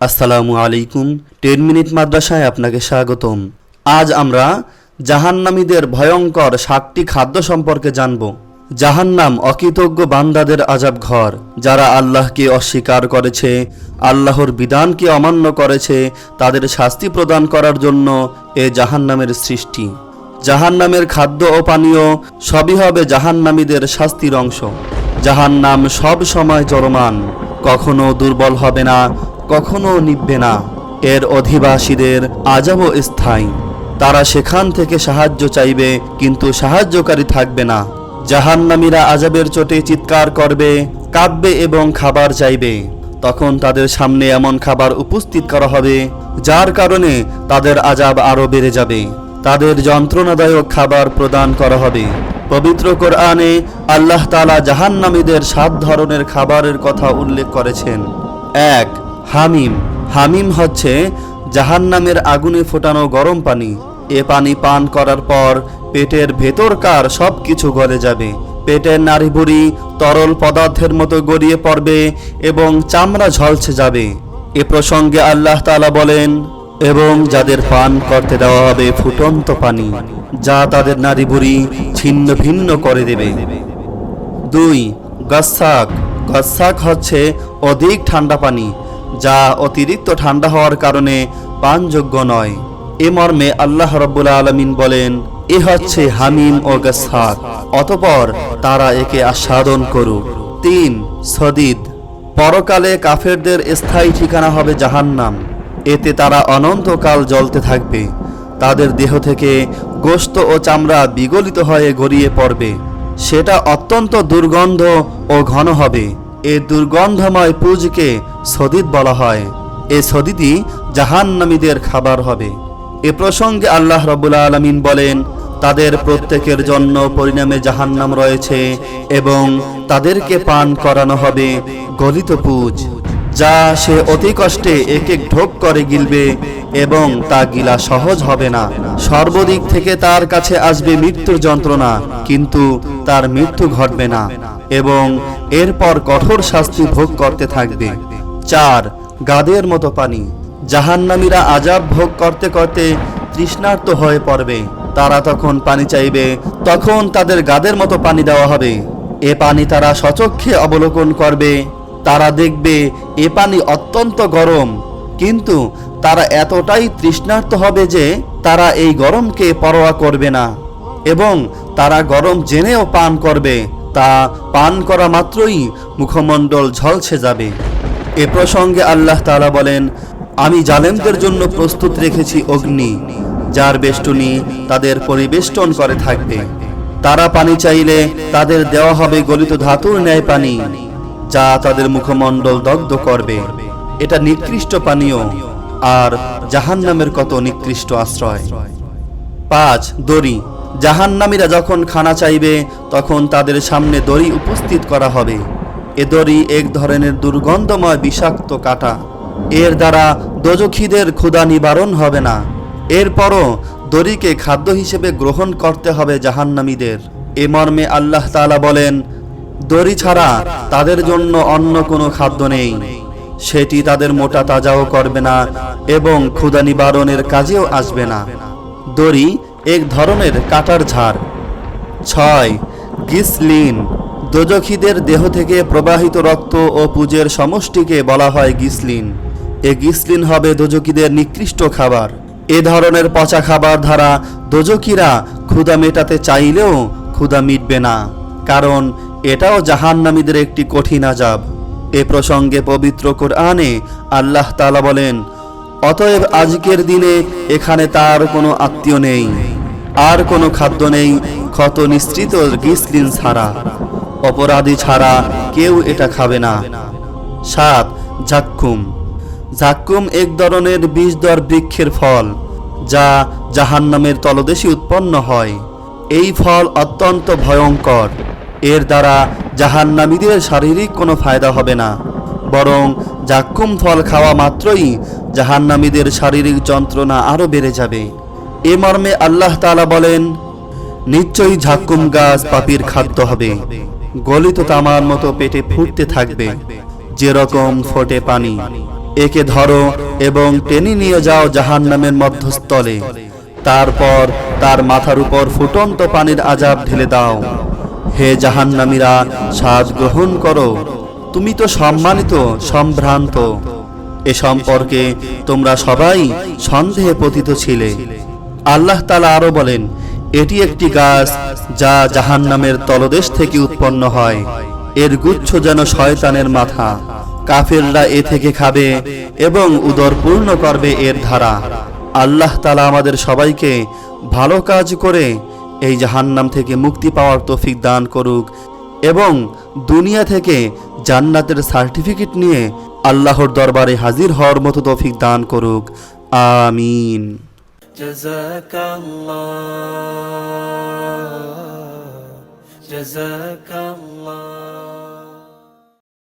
আসসালামু আলাইকুম, ten minute মাদ্রাসায় আপনাকে স্বাগতম। আজ আমরা জাহান্নামীদের ভয়ঙ্কর সাতটি খাদ্য সম্পর্কে জানব। জাহান্নাম অকৃতজ্ঞ বান্দাদের আজাব ঘর, যারা আল্লাহকে অস্বীকার করেছে, আল্লাহর বিধানকে অমান্য করেছে, তাদের শাস্তি প্রদান করার জন্য এ জাহান্নামের সৃষ্টি। জাহান্নামের খাদ্য ও পানীয় সবই হবে জাহান্নামীদের শাস্তির অংশ। জাহান্নাম সব সময় চরমান কখনো দুর্বল হবে না কখনো নিববে না। এর অধিবাসীদের আজাবও স্থায়ী। তারা সেখান থেকে সাহায্য চাইবে, কিন্তু সাহায্যকারী থাকবে না। জাহান্নামীরা আজাবের চোটে চিৎকার করবে, কাঁদবে এবং খাবার চাইবে। তখন তাদের সামনে এমন খাবার উপস্থিত করা হবে, যার কারণে তাদের আজাব আরও বেড়ে যাবে। তাদের যন্ত্রণাদায়ক খাবার প্রদান করা হবে। পবিত্র কোরআনে আল্লাহ তালা জাহান্নামীদের সাত ধরনের খাবারের কথা উল্লেখ করেছেন। এক হামিম। হামিম হচ্ছে জাহান্নামের আগুনে ফোটানো গরম পানি। এ পানি পান করার পর পেটের ভেতরকার সব কিছু গলে যাবে। পেটের নাড়িভুড়ি তরল পদার্থের মতো গড়িয়ে পড়বে এবং চামড়া ঝলসে যাবে। এ প্রসঙ্গে আল্লাহ তাআলা বলেন, এবং যাদের পান করতে দেওয়া হবে ফুটন্ত পানি, যা তাদের নাড়িভুড়ি ছিন্ন ভিন্ন করে দেবে। দুই গাসাক গাসাক হচ্ছে অধিক ঠান্ডা পানি। যা অতিরিক্ত ঠান্ডা হওয়ার কারণে পানযোগ্য নয়। এ মর্মে আল্লাহ রব্বুল আলমিন বলেন, এ হচ্ছে হামিম ও গাসাক অতপর তারা একে আস্বাদন করুক। তিন, সদিদ, পরকালে কাফেরদের স্থায়ী ঠিকানা হবে জাহান্নাম। এতে তারা অনন্তকাল জ্বলতে থাকবে। তাদের দেহ থেকে গোস্ত ও চামড়া বিগলিত হয়ে গড়িয়ে পড়বে। সেটা অত্যন্ত দুর্গন্ধ ও ঘন হবে। এ দুর্গন্ধময় পুজকে সদিদ বলা হয়। এ সদিদই জাহান্নামীদের খাবার হবে। এ প্রসঙ্গে আল্লাহ রবুল্লা আলমিন বলেন, তাদের প্রত্যেকের জন্য পরিণামে জাহান্নাম রয়েছে এবং তাদেরকে পান করানো হবে গলিত পুজ, যা সে অতি কষ্টে এক এক ঢোক করে গিলবে এবং তা গিলা সহজ হবে না। সর্বদিক থেকে তার কাছে আসবে মৃত্যুর যন্ত্রণা, কিন্তু তার মৃত্যু ঘটবে না। এবং এরপর কঠোর শাস্তি ভোগ করতে থাকবে। চার, গাদের মতো পানি। জাহান্নামীরা আজাব ভোগ করতে করতে তৃষ্ণার্ত হয়ে পড়বে। তারা তখন পানি চাইবে, তখন তাদের গাদের মতো পানি দেওয়া হবে। এ পানি তারা সচক্ষে অবলোকন করবে। তারা দেখবে এ পানি অত্যন্ত গরম। কিন্তু তারা এতটাই তৃষ্ণার্ত হবে যে তারা এই গরমকে পরোয়া করবে না। এবং তারা গরম জেনেও পান করবে। তা পান করা মাত্রই মুখমণ্ডল ঝলসে যাবে। এ প্রসঙ্গে আল্লাহ তালা বলেন, আমি জালেমদের জন্য প্রস্তুত রেখেছি অগ্নি, যার বেষ্টনী তাদের পরিবেষ্টন করে থাকবে। তারা পানি চাইলে তাদের দেওয়া হবে গলিত ধাতুর ন্যায় পানি, যা তাদের মুখমণ্ডল দগ্ধ করবে। এটা নিকৃষ্ট পানীয় আর জাহান্নামের কত নিকৃষ্ট আশ্রয়। পাঁচ, দড়ি। জাহান্নামীরা যখন খানা চাইবে, তখন তাদের সামনে দড়ি উপস্থিত করা হবে। এ দড়ি এক ধরনের দুর্গন্ধময় বিষাক্ত কাটা। এর দ্বারা দোজখীদের ক্ষুধা নিবারণ হবে না। এরপরও দড়িকে খাদ্য হিসেবে গ্রহণ করতে হবে জাহান্নামীদের। এ মর্মে আল্লাহ তাআলা বলেন, দড়ি ছাড়া তাদের জন্য অন্য কোনো খাদ্য নেই। সেটি তাদের মোটা তাজাও করবে না এবং ক্ষুধা নিবারণের কাজেও আসবে না। দড়ি এক ধরনের কাটার ঝাড়। ছয়, গিসলিন। দোজখীদের দেহ থেকে প্রবাহিত রক্ত ও পুজের সমষ্টিকে বলা হয় গিসলিন। এ গিসলিন হবে দোজকীদের নিকৃষ্ট খাবার। এ ধরনের পচা খাবার দ্বারা দোজকীরা ক্ষুধা মেটাতে চাইলেও ক্ষুধা মিটবে না, কারণ এটাও জাহান্নামীদের একটি কঠিন আজাব এ প্রসঙ্গে পবিত্র কোরআনে আল্লাহ তাআলা বলেন, অতএব আজকের দিনে এখানে তার কোনো আত্মীয় নেই। আর কোনো খাদ্য নেই, ক্ষত নিশ্চিত গিসলিন ছাড়া, অপরাধী ছাড়া কেউ এটা খাবে না। সাত জাক্কুম জাক্কুম এক ধরনের বিষদর বৃক্ষের ফল, যা জাহান্নামের তলদেশে উৎপন্ন হয়। এই ফল অত্যন্ত ভয়ঙ্কর। এর দ্বারা জাহান্নামীদের শারীরিক কোনো ফায়দা হবে না। বরং জাক্কুম ফল খাওয়া মাত্রই জাহান্নামীদের শারীরিক যন্ত্রণা আরও বেড়ে যাবে। এ মর্মে আল্লাহ তাআলা বলেন, নিশ্চয়ই ঝাক্কুম গাছ পাপির খাদ্য হবে। গলিত তামার মতো পেটে ফুটতে থাকবে। যেরকম ফোটে পানি, একে ধরো এবং টেনে নিয়ে যাও জাহান্নামের মধ্যস্থলে। তারপর তার মাথার উপর ফুটন্ত পানির আজাব ঢেলে দাও। হে জাহান্নামীরা, স্বাদ গ্রহণ করো। তুমি তো সম্মানিত, সম্ভ্রান্ত। এ সম্পর্কে তোমরা সবাই সন্দেহে পতিত ছিলে। আল্লাহ তালা আরও বলেন, এটি একটি গাছ যা জাহান্নামের তলদেশ থেকে উৎপন্ন হয়। এর গুচ্ছ যেন শয়তানের মাথা। কাফেররা এ থেকে খাবে এবং উদর পূর্ণ করবে এর ধারা। আল্লাহ তালা আমাদের সবাইকে ভালো কাজ করে এই জাহান্নাম থেকে মুক্তি পাওয়ার তৌফিক দান করুক এবং দুনিয়া থেকে জান্নাতের সার্টিফিকেট নিয়ে আল্লাহর দরবারে হাজির হওয়ার মতো তৌফিক দান করুক। আমিন। جزاك الله جزاك الله